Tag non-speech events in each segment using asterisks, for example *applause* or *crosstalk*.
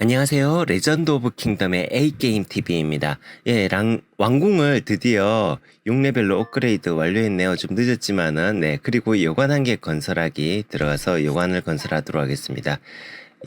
안녕하세요. 레전드 오브 킹덤의 A게임 TV입니다. 예, 랑, 왕궁을 드디어 6레벨로 업그레이드 완료했네요. 좀 늦었지만은, 네. 그리고 여관 한 개 건설하기 들어가서 여관을 건설하도록 하겠습니다.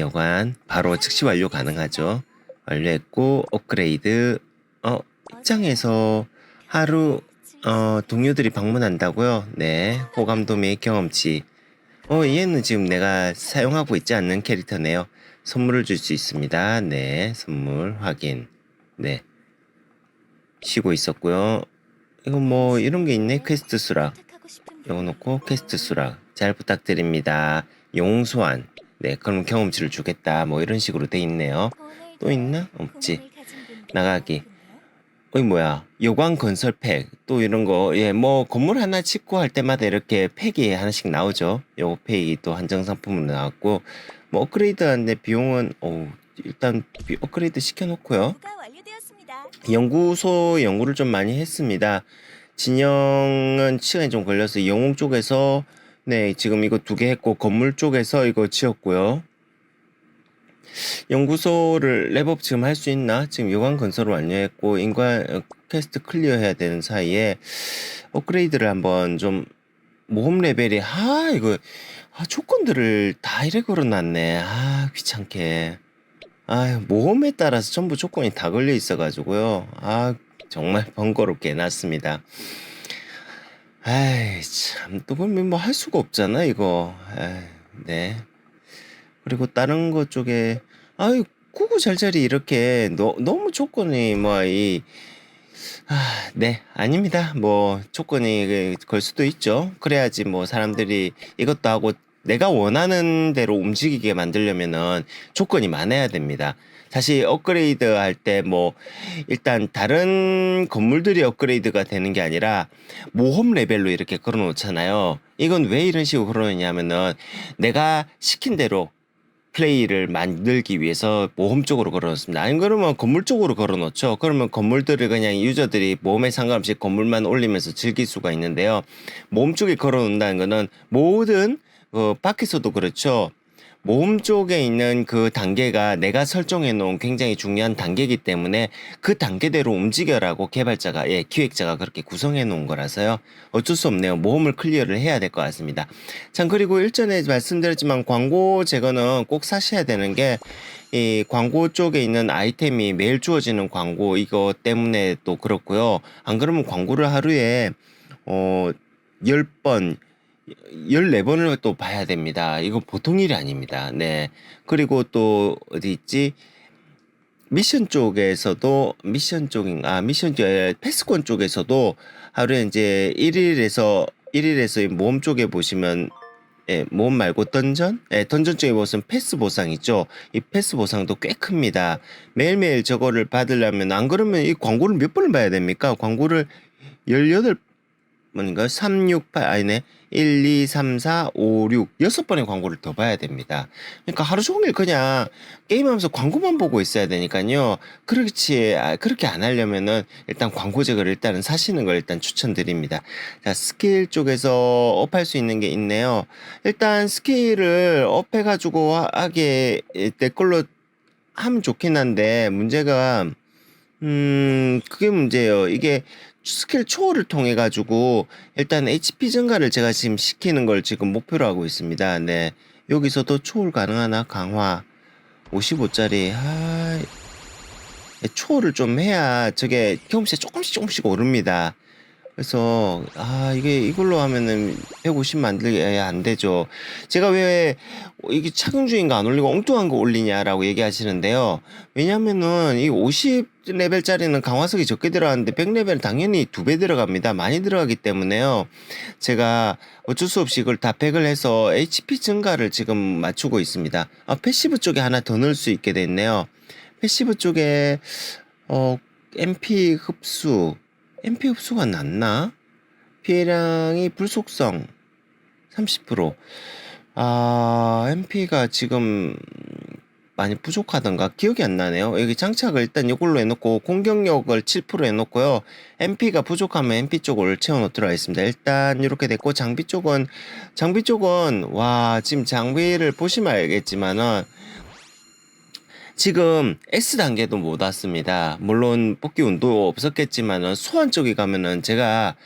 여관, 바로 즉시 완료 가능하죠. 완료했고, 업그레이드, 어, 입장에서 하루, 어, 동료들이 방문한다고요? 네. 호감도의 경험치. 어, 얘는 지금 내가 사용하고 있지 않는 캐릭터네요. 선물을 줄 수 있습니다. 네, 선물 확인. 네. 쉬고 있었고요. 이거 뭐 이런 게 있네. 퀘스트 수락. 이거 놓고 퀘스트 수락. 잘 부탁드립니다. 용소환. 네, 그럼 경험치를 주겠다. 뭐 이런 식으로 돼 있네요. 또 있나? 없지. 나가기. 어이 뭐야. 여관 건설 팩. 또 이런 거. 예 뭐 건물 하나 짓고 할 때마다 이렇게 팩이 하나씩 나오죠. 요거 팩이 또 한정 상품으로 나왔고. 뭐 업그레이드 하는데 비용은 어 일단 비- 업그레이드 시켜놓고요. 연구소 연구를 좀 많이 했습니다. 진영은 시간이 좀 걸려서 영웅 쪽에서 네 지금 이거 두 개 했고 건물 쪽에서 이거 지었고요 연구소를 랩업 지금 할 수 있나? 지금 요관 건설을 완료했고 인간 어, 퀘스트 클리어 해야 되는 사이에 업그레이드를 한번 좀 모험 레벨이 아 이거 아, 조건들을 다 이래 걸어놨네. 아 귀찮게. 아 모험에 따라서 전부 조건이 다 걸려 있어가지고요. 아 정말 번거롭게 해놨습니다. 아이 참또 보면 뭐 할 수가 없잖아 이거. 아이, 네 그리고 다른 것 쪽에 아유 구구 잘잘이 이렇게 너, 너무 조건이 뭐이 아, 네, 아닙니다. 뭐 조건이 그- 걸 수도 있죠. 그래야지 뭐 사람들이 이것도 하고 내가 원하는 대로 움직이게 만들려면은 조건이 많아야 됩니다. 사실 업그레이드 할 때 뭐 일단 다른 건물들이 업그레이드가 되는 게 아니라 모험 레벨로 이렇게 걸어 놓잖아요. 이건 왜 이런 식으로 걸어 놓냐면은 내가 시킨 대로 플레이를 만들기 위해서 모험 쪽으로 걸어놓습니다. 아니 그러면 건물 쪽으로 걸어놓죠. 그러면 건물들을 그냥 유저들이 모험에 상관없이 건물만 올리면서 즐길 수가 있는데요. 모험 쪽에 걸어놓는다는 거는 모든 어, 밖에서도 그렇죠. 모험 쪽에 있는 그 단계가 내가 설정해 놓은 굉장히 중요한 단계이기 때문에 그 단계대로 움직여라고 개발자가 예 기획자가 그렇게 구성해 놓은 거라서요. 어쩔 수 없네요. 모험을 클리어를 해야 될 것 같습니다. 참 그리고 일전에 말씀드렸지만 광고 제거는 꼭 사셔야 되는 게 이 광고 쪽에 있는 아이템이 매일 주어지는 광고 이거 때문에 또 그렇고요. 안 그러면 광고를 하루에 어 10번 14번을 또 봐야 됩니다. 이거 보통 일이 아닙니다. 네. 그리고 또 어디 있지? 미션 쪽에서도 미션 쪽인 아 미션 쪽 에, 패스권 쪽에서도 하루에 이제 1일에서 1일에서 모험 쪽에 보시면 예, 모험 말고 던전? 예, 던전 쪽에 보시면 패스 보상 있죠. 이 패스 보상도 꽤 큽니다. 매일매일 저거를 받으려면 안 그러면 이 광고를 몇 번을 봐야 됩니까? 광고를 18 뭔가 3, 6, 8 아니네 1, 2, 3, 4, 5, 6 여섯 번의 광고를 더 봐야 됩니다. 그러니까 하루 종일 그냥 게임하면서 광고만 보고 있어야 되니까요. 그렇지 아, 그렇게 안 하려면은 일단 광고 제거를 일단은 사시는 걸 일단 추천드립니다. 자 스킬 쪽에서 업할 수 있는 게 있네요. 일단 스킬을 업해가지고 하- 하게 내 걸로 하면 좋긴 한데 문제가 음 그게 문제예요. 이게 스킬 초월을 통해 가지고 일단 HP 증가를 제가 지금 시키는 걸 지금 목표로 하고 있습니다. 네. 여기서도 초월 가능하나? 강화 55짜리. 아. 초월을 좀 해야 저게 경험치가 조금씩 조금씩 오릅니다. 그래서 아 이게 이걸로 하면은 150 만들기 안 되죠. 제가 왜 이게 착용 중인 거 안 올리고 엉뚱한 거 올리냐라고 얘기하시는데요. 왜냐면은 이 50레벨짜리는 강화석이 적게 들어가는데 100레벨은 당연히 두 배 들어갑니다. 많이 들어가기 때문에요. 제가 어쩔 수 없이 이걸 다 팩을 해서 HP 증가를 지금 맞추고 있습니다. 아, 패시브 쪽에 하나 더 넣을 수 있게 됐네요. 패시브 쪽에 어 MP 흡수 MP 흡수가 낮나? 피해량이 불속성 30%. 아, MP가 지금 많이 부족하던가 기억이 안 나네요. 여기 장착을 일단 이걸로 해놓고 공격력을 7% 해놓고요. MP가 부족하면 MP 쪽을 채워놓도록 하겠습니다. 일단 이렇게 됐고 장비 쪽은 장비 쪽은 와 지금 장비를 보시면 알겠지만은 지금 S 단계도 못 왔습니다. 물론 뽑기 운도 없었겠지만은 소환 쪽에 가면은 제가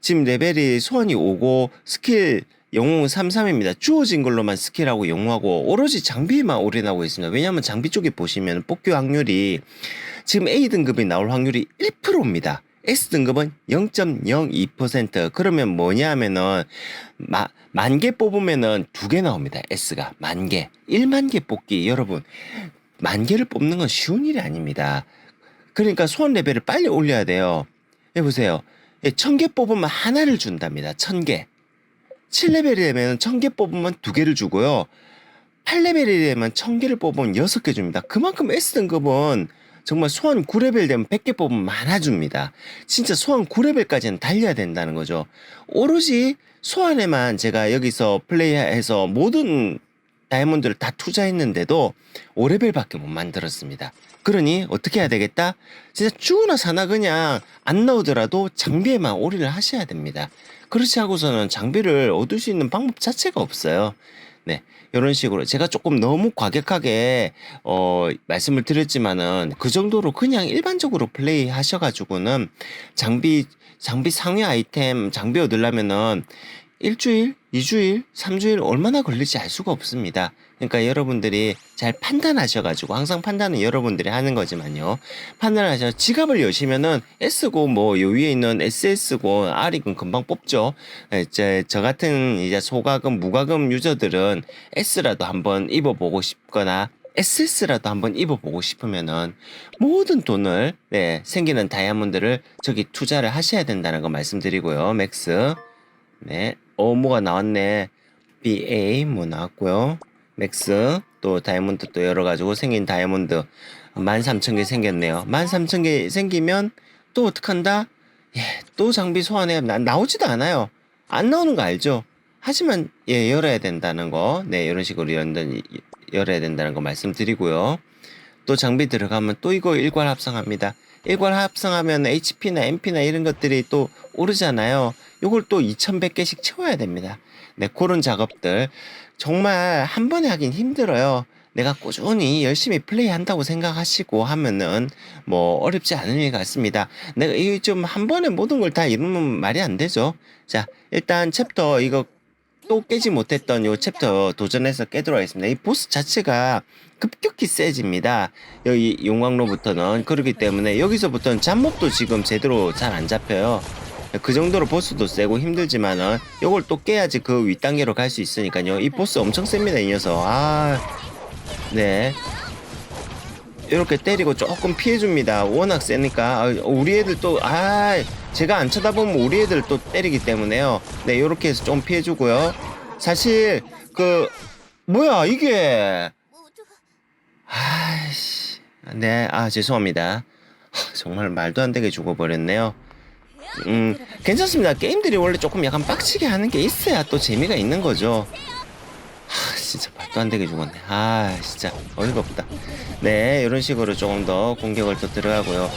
지금 레벨이 소환이 오고 스킬 영웅은 33입니다. 주어진 걸로만 스킬하고 영웅하고 오로지 장비만 올인하고 있습니다. 왜냐하면 장비 쪽에 보시면 뽑기 확률이 지금 A 등급이 나올 확률이 1%입니다. S 등급은 0.02%. 그러면 뭐냐 하면은 만 개 뽑으면은 두 개 나옵니다. S가 만 개. 1만 개 뽑기 여러분 만 개를 뽑는 건 쉬운 일이 아닙니다. 그러니까 소원 레벨을 빨리 올려야 돼요. 해보세요. 천개 뽑으면 하나를 준답니다. 천 개. 7레벨이 되면 천 개 뽑으면 두 개를 주고요. 8레벨이 되면 천 개를 뽑으면 여섯 개 줍니다. 그만큼 S등급은 정말 소환 9레벨 되면 100개 뽑으면 많아 줍니다. 진짜 소환 9레벨까지는 달려야 된다는 거죠. 오로지 소환에만 제가 여기서 플레이해서 모든 다이아몬드를 다 투자했는데도 5레벨밖에 못 만들었습니다. 그러니 어떻게 해야 되겠다? 진짜 죽으나 사나 그냥 안 나오더라도 장비에만 올인을 하셔야 됩니다. 그렇지 하고서는 장비를 얻을 수 있는 방법 자체가 없어요. 네. 이런 식으로 제가 조금 너무 과격하게 어 말씀을 드렸지만은 그 정도로 그냥 일반적으로 플레이 하셔 가지고는 장비 장비 상위 아이템 장비 얻으려면은 일주일, 이주일, 삼주일 얼마나 걸릴지 알 수가 없습니다. 그러니까 여러분들이 잘 판단하셔가지고 항상 판단은 여러분들이 하는 거지만요. 판단하셔 지갑을 여시면은 S고 뭐 요 위에 있는 SS고 R이건 금방 뽑죠. 이제 저 같은 이제 소가금, 무가금 유저들은 S라도 한번 입어보고 싶거나 SS라도 한번 입어보고 싶으면은 모든 돈을 네, 생기는 다이아몬드를 저기 투자를 하셔야 된다는 거 말씀드리고요. 맥스. 네. 어, 뭐가 나왔네. BA 뭐 나왔고요. 맥스 또 다이아몬드 또 열어가지고 생긴 다이아몬드 13,000개 생겼네요. 13,000개 생기면 또 어떡한다? 예, 또 장비 소환해. 나, 나오지도 않아요. 안 나오는 거 알죠? 하지만 예, 열어야 된다는 거. 네, 이런 식으로 열는, 열어야 된다는 거 말씀드리고요. 또 장비 들어가면 또 이거 일괄 합성합니다. 일괄 합성하면 HP나 MP나 이런 것들이 또 오르잖아요. 요걸 또 2100개씩 채워야 됩니다. 네, 그런 작업들. 정말 한 번에 하긴 힘들어요. 내가 꾸준히 열심히 플레이 한다고 생각하시고 하면은 뭐 어렵지 않은 일 같습니다. 내가 이 좀 한 번에 모든 걸 다 이루면 말이 안 되죠. 자, 일단 챕터 이거 또 깨지 못했던 요 챕터 도전해서 깨도록 하겠습니다. 이 보스 자체가 급격히 세집니다. 여기 용광로부터는 그렇기 때문에 여기서부터는 잡목도 지금 제대로 잘 안 잡혀요. 그 정도로 보스도 세고 힘들지만은 요걸 또 깨야지 그 윗단계로 갈 수 있으니까요. 이 보스 엄청 셉니다, 이 녀석. 아, 네. 이렇게 때리고 조금 피해줍니다. 워낙 세니까. 아, 우리 애들 또, 아, 제가 안 쳐다보면 우리 애들 또 때리기 때문에요. 네, 요렇게 해서 좀 피해주고요. 사실, 그, 뭐야, 이게. 아이씨. 네, 아, 죄송합니다. 하, 정말 말도 안 되게 죽어버렸네요. 음, 괜찮습니다. 게임들이 원래 조금 약간 빡치게 하는 게 있어야 또 재미가 있는 거죠. 하, 진짜 말도 안 되게 죽었네. 아, 진짜 어이가 없다. 네, 이런 식으로 조금 더 공격을 또 들어가고요.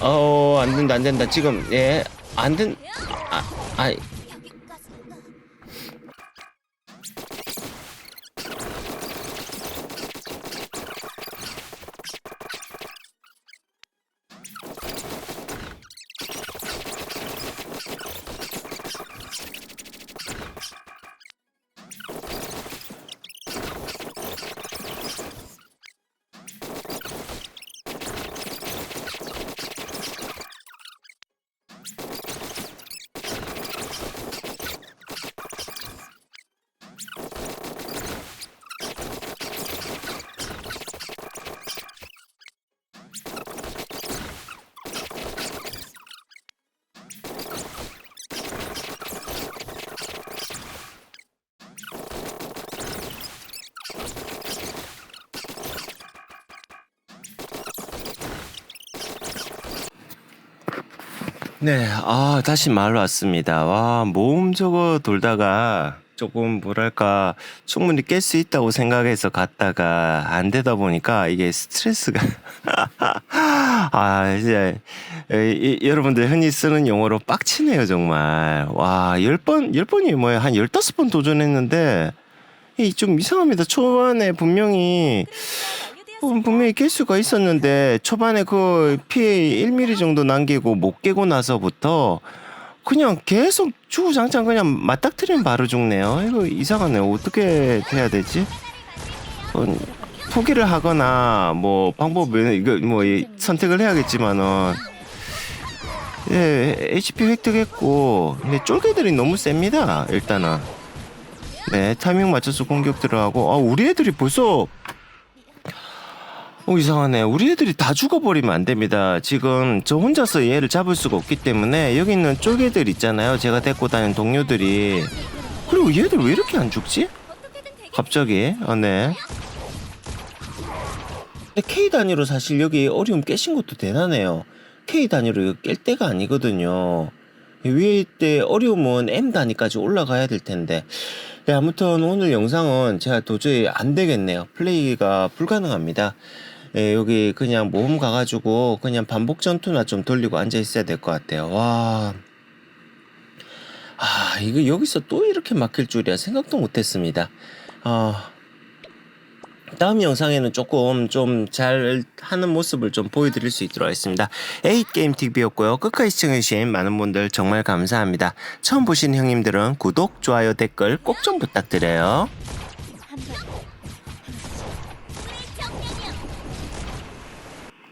어, 안 된다, 안 된다. 지금, 예, 안 된, 아, 아, 네, 아, 다시 마을 왔습니다. 와, 모험 저거 돌다가 조금 뭐랄까, 충분히 깰 수 있다고 생각해서 갔다가 안 되다 보니까 이게 스트레스가. *laughs* 아, 이제, 이, 이, 여러분들 흔히 쓰는 용어로 빡치네요, 정말. 와, 열 번, 열 번이 뭐야, 한 열다섯 번 도전했는데, 이 좀 이상합니다. 초반에 분명히 어, 분명히 깰 수가 있었는데 초반에 그 피해 1mm 정도 남기고 못 깨고 나서부터 그냥 계속 주구장창 그냥 맞닥뜨리면 바로 죽네요. 이거 이상하네. 어떻게 해야 되지? 어, 포기를 하거나 뭐 방법을 이거 뭐 이- 선택을 해야겠지만은 예 HP 획득했고 근데 쫄개들이 너무 셉니다. 일단은 네 타이밍 맞춰서 공격 들어가고 아 우리 애들이 벌써 어 이상하네. 우리 애들이 다 죽어버리면 안 됩니다. 지금 저 혼자서 얘를 잡을 수가 없기 때문에 여기 있는 쫄개들 있잖아요. 제가 데리고 다니는 동료들이 그리고 얘들 왜 이렇게 안 죽지? 갑자기 아 네. 근데 K 단위로 사실 여기 어려움 깨신 것도 대단해요. K 단위로 깰 때가 아니거든요. 위에 있때 어려움은 M 단위까지 올라가야 될 텐데. 네, 아무튼 오늘 영상은 제가 도저히 안 되겠네요. 플레이가 불가능합니다. 예, 여기 그냥 모험 가가지고 그냥 반복 전투나 좀 돌리고 앉아 있어야 될 것 같아요. 와. 아, 이거 여기서 또 이렇게 막힐 줄이야 생각도 못 했습니다. 아. 다음 영상에는 조금 좀 잘 하는 모습을 좀 보여드릴 수 있도록 하겠습니다. 에잇게임TV였고요. 끝까지 시청해주신 많은 분들 정말 감사합니다. 처음 보신 형님들은 구독, 좋아요, 댓글 꼭 좀 부탁드려요.